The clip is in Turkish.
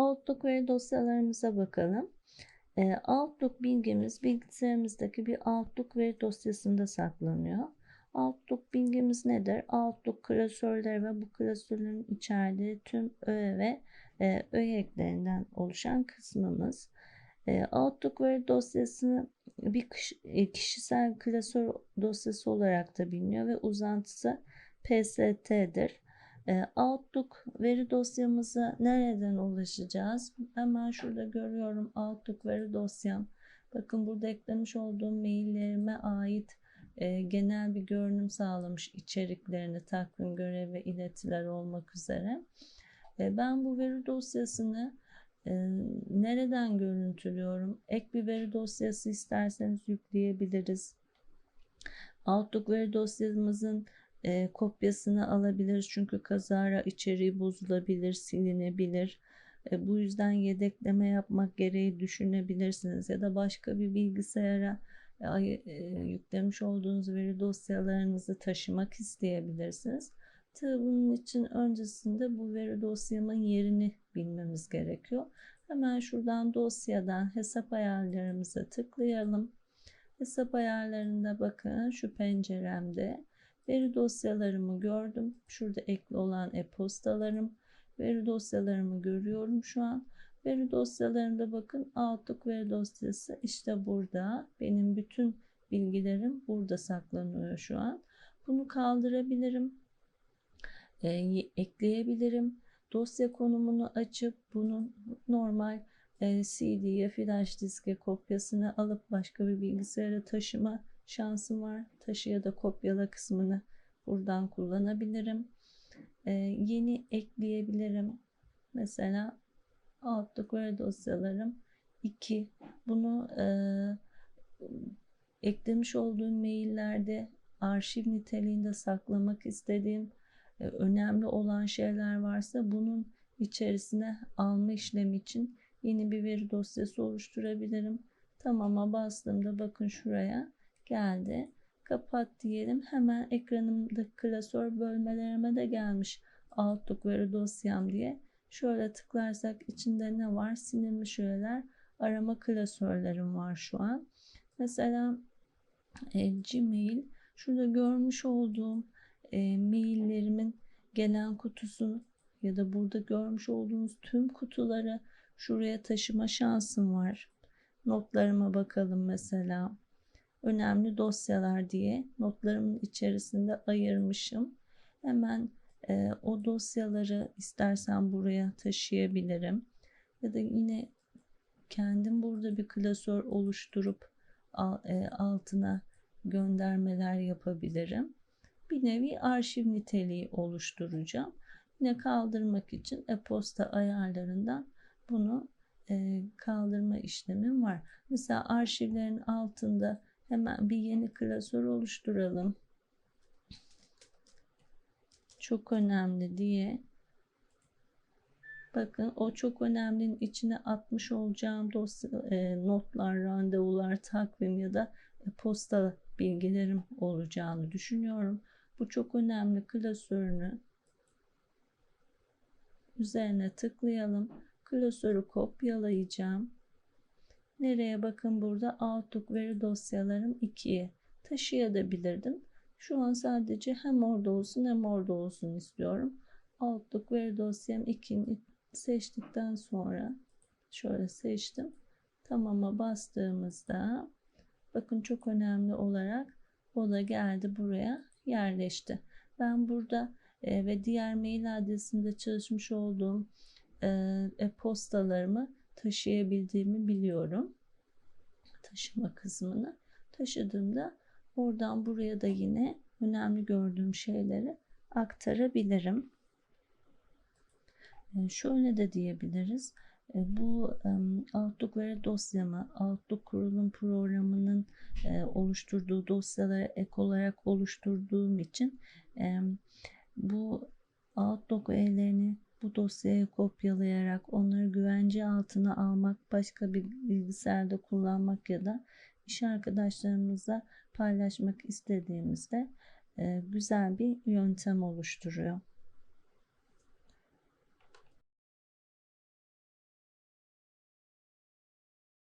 Outlook veri dosyalarımıza bakalım. Ee, Outlook bilgimiz bilgisayarımızdaki bir Outlook veri dosyasında saklanıyor. Outlook bilgimiz nedir? Outlook klasörleri ve bu klasörlerin içerdiği tüm öğe ve e, öğe eklerinden oluşan kısmımız. E, Outlook veri dosyasını bir kişisel klasör dosyası olarak da biliniyor ve uzantısı PST'dir. E, Outlook veri dosyamıza nereden ulaşacağız? Hemen şurada görüyorum Outlook veri dosyam. Bakın burada eklemiş olduğum maillerime ait e, genel bir görünüm sağlamış içeriklerini takvim görev ve iletiler olmak üzere. E, ben bu veri dosyasını e, nereden görüntülüyorum? Ek bir veri dosyası isterseniz yükleyebiliriz. Outlook veri dosyamızın e, kopyasını alabiliriz. Çünkü kazara içeriği bozulabilir, silinebilir. E, bu yüzden yedekleme yapmak gereği düşünebilirsiniz. Ya da başka bir bilgisayara e, yüklemiş olduğunuz veri dosyalarınızı taşımak isteyebilirsiniz. Tabii bunun için öncesinde bu veri dosyamın yerini bilmemiz gerekiyor. Hemen şuradan dosyadan hesap ayarlarımıza tıklayalım. Hesap ayarlarında bakın şu penceremde veri dosyalarımı gördüm. Şurada ekli olan e-postalarım. Veri dosyalarımı görüyorum şu an. Veri dosyalarında bakın Outlook veri dosyası işte burada. Benim bütün bilgilerim burada saklanıyor şu an. Bunu kaldırabilirim. E, ekleyebilirim. Dosya konumunu açıp bunun normal e, CD'ye, flash diske kopyasını alıp başka bir bilgisayara taşıma şansım var. Taşı ya da kopyala kısmını buradan kullanabilirim. E, yeni ekleyebilirim. Mesela Outlook veri dosyalarım 2. Bunu e, eklemiş olduğum maillerde arşiv niteliğinde saklamak istediğim e, önemli olan şeyler varsa bunun içerisine alma işlemi için yeni bir veri dosyası oluşturabilirim. Tamama bastığımda bakın şuraya geldi. Kapat diyelim. Hemen ekranımda klasör bölmelerime de gelmiş. Outlook veri dosyam diye. Şöyle tıklarsak içinde ne var? Silinmiş öğeler. Arama klasörlerim var şu an. Mesela e, Gmail. Şurada görmüş olduğum e, maillerimin gelen kutusunu ya da burada görmüş olduğunuz tüm kutuları şuraya taşıma şansım var. Notlarıma bakalım mesela. Önemli dosyalar diye notlarımın içerisinde ayırmışım. Hemen e, o dosyaları istersen buraya taşıyabilirim. Ya da yine kendim burada bir klasör oluşturup e, altına göndermeler yapabilirim. Bir nevi arşiv niteliği oluşturacağım. Yine kaldırmak için e-posta ayarlarından bunu e, kaldırma işlemim var. Mesela arşivlerin altında hemen bir yeni klasör oluşturalım çok önemli diye bakın o çok önemlinin içine atmış olacağım dosya e, notlar, randevular, takvim ya da posta bilgilerim olacağını düşünüyorum. Bu çok önemli klasörünü üzerine tıklayalım. Klasörü kopyalayacağım. Nereye bakın burada Outlook veri dosyalarım 2'ye taşıyabilirdim. Şu an sadece hem orada olsun hem orada olsun istiyorum. Outlook veri dosyam 2'ni seçtikten sonra şöyle seçtim. Tamama bastığımızda bakın çok önemli olarak o da geldi buraya yerleşti. Ben burada e, ve diğer mail adresinde çalışmış olduğum e, e-postalarımı taşıyabildiğimi biliyorum. Taşıma kısmını taşıdığımda Oradan buraya da yine önemli gördüğüm şeyleri aktarabilirim. Ee, şöyle de diyebiliriz. Ee, bu Outlook veri dosyamı Outlook kurulum programının e, oluşturduğu dosyaları ek olarak oluşturduğum için bu Outlook üyelerini bu dosyaya kopyalayarak onları güvence altına almak, başka bir bilgisayarda kullanmak ya da iş arkadaşlarımızla paylaşmak istediğimizde güzel bir yöntem oluşturuyor.